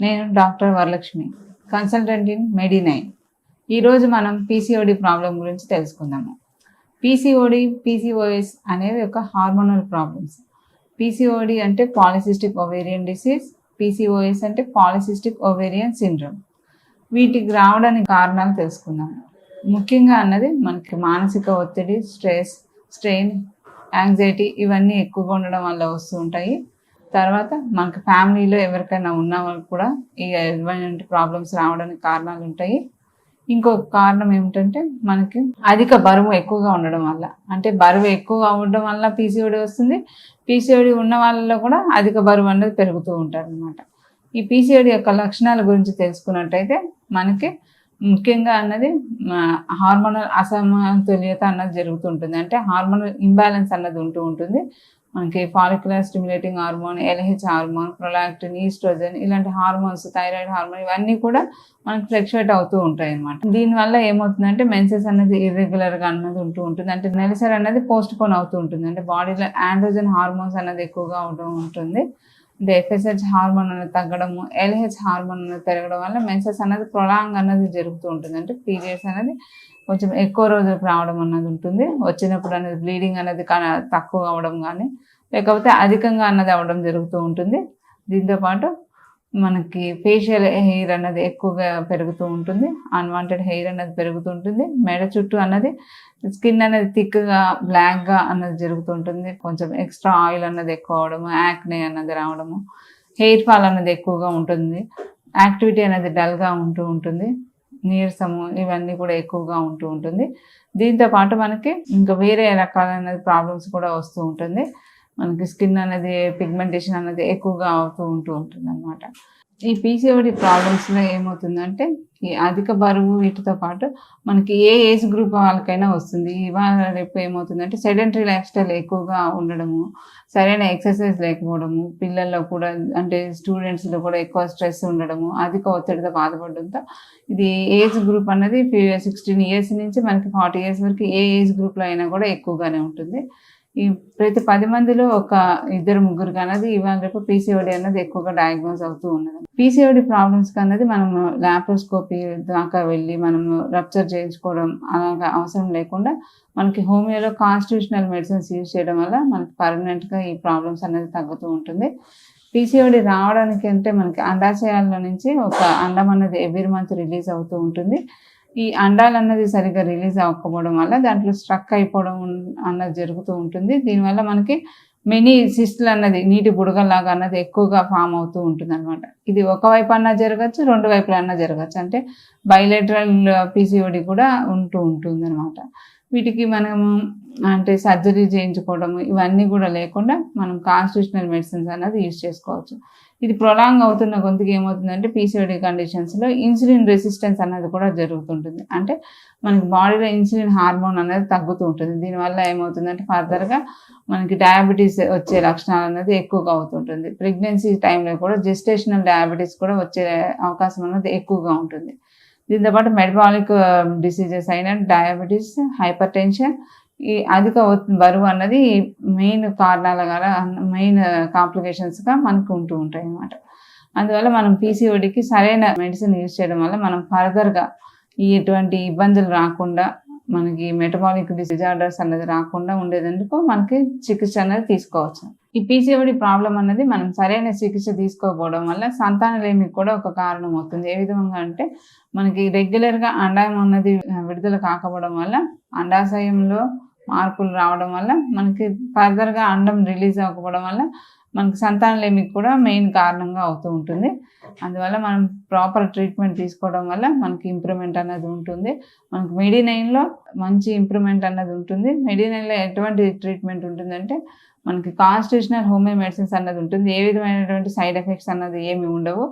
నేను doctor Varalakshmi consultant in Medinine ఈరోజు మనం పీసీఓడి ప్రాబ్లం గురించి తెలుసుకుందాము. పీసీఓడి పీసీఓఎస్ అనేవి ఒక హార్మోనల్ ప్రాబ్లమ్స్ పీసీఓడి అంటే పాలిసిస్టిక్ ఓవేరియన్ డిసీజ్ పీసీఓఎస్ అంటే పాలిసిస్టిక్ ఓవేరియన్ సిండ్రోమ్ వీటికి రావడానికి కారణాలు తెలుసుకుందాము. ముఖ్యంగా అన్నది మనకి మానసిక ఒత్తిడి స్ట్రెస్ స్ట్రెయిన్ యాంగ్జైటీ ఇవన్నీ ఎక్కువగా ఉండడం వల్ల వస్తూ ఉంటాయి. తర్వాత మనకు ఫ్యామిలీలో ఎవరికైనా ఉన్న వాళ్ళకి కూడా ఈ ఎటువంటి ప్రాబ్లమ్స్ రావడానికి కారణాలు ఉంటాయి. ఇంకొక కారణం ఏమిటంటే మనకి అధిక బరువు ఎక్కువగా ఉండడం వల్ల. అంటే బరువు ఎక్కువగా ఉండడం వల్ల పీసీఓడి వస్తుంది. పీసీఓడి ఉన్న వాళ్ళలో కూడా అధిక బరువు అనేది పెరుగుతూ ఉంటారు అనమాట ఈ పీసీఓడి యొక్క లక్షణాల గురించి తెలుసుకున్నట్టయితే మనకి ముఖ్యంగా అన్నది హార్మోనల్ అసమతుల్యత అన్నది జరుగుతుంటుంది అంటే హార్మోనల్ ఇంబ్యాలెన్స్ అన్నది ఉంటూ ఉంటుంది. మనకి follicular stimulating hormone LH hormone prolactin oestrogen ఇలాంటి హార్మోన్స్ థైరాయిడ్ హార్మోన్ ఇవన్నీ కూడా మనకి ఫ్లక్చువేట్ అవుతూ ఉంటాయి అనమాట దీనివల్ల ఏమవుతుందంటే మెన్సెస్ అనేది ఇర్రెగ్యులర్గా అన్నది ఉంటూ ఉంటుంది. అంటే నెలసరి అనేది పోస్ట్ పోన్ అవుతూ ఉంటుంది. అంటే బాడీలో ఆండ్రోజన్ హార్మోన్స్ అనేది ఎక్కువగా ఉంటూ ఉంటుంది. అంటే ఎఫ్ఎస్హెచ్ హార్మోన్ అనేది తగ్గడము ఎల్హెచ్ హార్మోన్ అనేది పెరగడం వల్ల మెన్సెస్ అనేది ప్రొలాంగ్ అనేది జరుగుతూ ఉంటుంది. అంటే పీరియడ్స్ అనేది కొంచెం ఎక్కువ రోజులకు రావడం అన్నది ఉంటుంది. వచ్చినప్పుడు అనేది బ్లీడింగ్ అనేది తక్కువ అవడం కానీ లేకపోతే అధికంగా అన్నది అవ్వడం జరుగుతూ ఉంటుంది. దీంతోపాటు మనకి ఫేషియల్ హెయిర్ అన్నది ఎక్కువగా పెరుగుతూ ఉంటుంది. అన్వాంటెడ్ హెయిర్ అన్నది పెరుగుతూ ఉంటుంది. మెడ చుట్టూ అన్నది స్కిన్ అనేది థిక్గా బ్లాక్గా అన్నది జరుగుతూ ఉంటుంది. కొంచెం ఎక్స్ట్రా ఆయిల్ అన్నది ఎక్కువ అవడము యాక్నే అన్నది రావడము హెయిర్ ఫాల్ అన్నది ఎక్కువగా ఉంటుంది. యాక్టివిటీ అనేది డల్గా ఉంటూ ఉంటుంది. నీరసము ఇవన్నీ కూడా ఎక్కువగా ఉంటూ ఉంటుంది. దీంతో పాటు మనకి ఇంకా వేరే రకాలైన ప్రాబ్లమ్స్ కూడా వస్తూ ఉంటుంది. మనకి స్కిన్ అనేది పిగ్మెంటేషన్ అనేది ఎక్కువగా అవుతూ ఉంటూ ఉంటుంది అనమాట ఈ పీసీఓడి ప్రాబ్లమ్స్లో ఏమవుతుందంటే ఈ అధిక బరువు వీటితో పాటు మనకి ఏ ఏజ్ గ్రూప్ వాళ్ళకైనా వస్తుంది. ఇవాళ రేపు ఏమవుతుందంటే సెడెంటరీ లైఫ్ స్టైల్ ఎక్కువగా ఉండడము సరైన ఎక్సర్సైజ్ లేకపోవడము పిల్లల్లో కూడా అంటే స్టూడెంట్స్లో కూడా ఎక్కువ స్ట్రెస్ ఉండడము అధిక ఒత్తిడితో బాధపడడంతో ఇది ఏజ్ గ్రూప్ అన్నది సిక్స్టీన్ ఇయర్స్ నుంచి మనకి ఫార్టీ ఇయర్స్ వరకు ఏ ఏజ్ గ్రూప్లో అయినా కూడా ఎక్కువగానే ఉంటుంది. ఈ ప్రతి పది మందిలో ఒక ఇద్దరు ముగ్గురు అన్నది ఇవాళ రేపు పీసీఓడి అన్నది ఎక్కువగా డయాగ్నోస్ అవుతూ ఉన్నది. పీసీఓడి ప్రాబ్లమ్స్ అన్నది మనం లాప్రోస్కోపీ దాకా వెళ్ళి మనము రప్చర్ చేయించుకోవడం అలాగా అవసరం లేకుండా మనకి హోమియోలో కాన్స్టిట్యూషనల్ మెడిసిన్స్ యూజ్ చేయడం వల్ల మనకి పర్మనెంట్గా ఈ ప్రాబ్లమ్స్ అనేది తగ్గుతూ ఉంటుంది. పీసీఓడి రావడానికి అంటే మనకి అండాశయాల నుంచి ఒక అండం అనేది ఎవ్రీ మంత్ రిలీజ్ అవుతూ ఉంటుంది. ఈ అండాలు అన్నది సరిగ్గా రిలీజ్ అవ్వకపోవడం వల్ల దాంట్లో స్ట్రక్ అయిపోవడం అన్నది జరుగుతూ ఉంటుంది. దీనివల్ల మనకి మెనీ సిస్టులు అన్నది నీటి బుడగలాగా అన్నది ఎక్కువగా ఫామ్ అవుతూ ఉంటుంది అనమాట ఇది ఒకవైపు అన్నా జరగచ్చు రెండు వైపులు అన్నా జరగచ్చు. అంటే బయలెటరల్ పీసీఓడి కూడా ఉంటూ ఉంటుంది అనమాట వీటికి మనము అంటే సర్జరీ చేయించుకోవడం ఇవన్నీ కూడా లేకుండా మనం కాన్స్టిట్యూషనల్ మెడిసిన్స్ అన్నది యూజ్ చేసుకోవచ్చు. ఇది ప్రొలాంగ్ అవుతున్న గొంతుకి ఏమవుతుందంటే పీసీఓడి కండిషన్స్లో ఇన్సులిన్ రెసిస్టెన్స్ అనేది కూడా జరుగుతుంటుంది. అంటే మనకి బాడీలో ఇన్సులిన్ హార్మోన్ అనేది తగ్గుతూ ఉంటుంది. దీనివల్ల ఏమవుతుందంటే ఫర్దర్గా మనకి డయాబెటీస్ వచ్చే లక్షణాలు అనేది ఎక్కువగా అవుతుంటుంది. ప్రెగ్నెన్సీ టైంలో కూడా జెస్టేషనల్ డయాబెటీస్ కూడా వచ్చే అవకాశం అనేది ఎక్కువగా ఉంటుంది. దీంతోపాటు మెటబాలిక్ డిసీజెస్ అయిన డయాబెటీస్ హైపర్ టెన్షన్ ఈ అధిక బరువు అన్నది మెయిన్ కారణాల గల మెయిన్ కాంప్లికేషన్స్గా మనకు ఉంటూ ఉంటాయి అన్నమాట. అందువల్ల మనం పీసీఓడికి సరైన మెడిసిన్ యూజ్ చేయడం వల్ల మనం ఫర్దర్గా ఎటువంటి ఇబ్బందులు రాకుండా మనకి మెటబాలిక్ డిజార్డర్స్ అనేది రాకుండా ఉండేందుకు మనకి చికిత్స అనేది తీసుకోవచ్చు. ఈ పీసీఓడి ప్రాబ్లం అనేది మనం సరైన చికిత్స తీసుకోకపోవడం వల్ల సంతానలేమి కూడా ఒక కారణం అవుతుంది. ఏ విధంగా అంటే మనకి రెగ్యులర్గా అండాయం అన్నది విడుదల కాకపోవడం వల్ల అండాశయంలో మార్పులు రావడం వల్ల మనకి ఫర్దర్గా అండం రిలీజ్ అవ్వకపోవడం వల్ల మనకి సంతానలేమికి కూడా మెయిన్ కారణంగా అవుతూ ఉంటుంది. అందువల్ల మనం ప్రాపర్ ట్రీట్మెంట్ తీసుకోవడం వల్ల మనకి ఇంప్రూవ్మెంట్ అన్నది ఉంటుంది. మనకి మెడినైన్లో మంచి ఇంప్రూవ్మెంట్ అన్నది ఉంటుంది. మెడినైన్లో ఎటువంటి ట్రీట్మెంట్ ఉంటుందంటే మనకి కాన్స్టిట్యూషనల్ హోమియో మెడిసిన్స్ అన్నది ఉంటుంది. ఏ విధమైనటువంటి సైడ్ ఎఫెక్ట్స్ అన్నది ఏమి ఉండవు.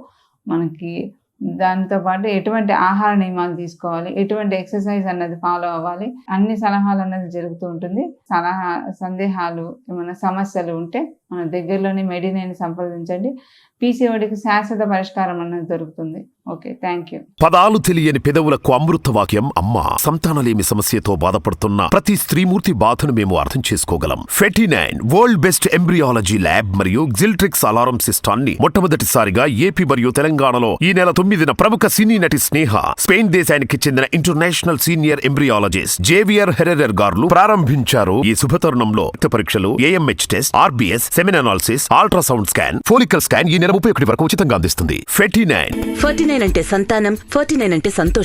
మనకి దాంతోపాటు ఎటువంటి ఆహార నియమాలు తీసుకోవాలి ఎటువంటి ఎక్సర్సైజ్ అన్నది ఫాలో అవ్వాలి అన్ని సలహాలు అన్నది జరుగుతూ ఉంటుంది. సలహా సందేహాలు ఏమైనా సమస్యలు ఉంటే మన దగ్గరలోని మెడినేని సంప్రదించండి. పీసీఓడికి శాశ్వత పరిష్కారం అనేది దొరుకుతుంది. Okay thank you. పదాలు తెలియని పెదవులకు అమృత వాక్యం అమ్మ సంతానలేమి సమస్యతో బాధపడుతున్న ప్రతి స్త్రీమూర్తి బాధను మేము అర్థం చేసుకోగలం. ఫెటినైన్ వరల్డ్ బెస్ట్ ఎంబ్రియాలజీ ల్యాబ్ మరియు జిల్ట్రిక్స్ అలారం సిస్టాన్ని మొట్టమొదటిసారిగా ఏపీ మరియు తెలంగాణలో ఈ నెల తొమ్మిదిన ప్రముఖ సినీ నటి స్నేహ స్పెయిన్ దేశానికి చెందిన international senior embryologist Javier Herrera గారు ప్రారంభించారు. ఈ శుభతరుణంలో రక్త పరీక్షలు AMH test RBS semen analysis ultrasound scan follicle scan ఈ నెల ముప్పై ఒకటి వరకు ఉచితంగా అందిస్తుంది. ఫెటినైన్ ఫార్టీ నైన్ అంటే సంతానం ఫార్టీ నైన్ అంటే సంతోషం.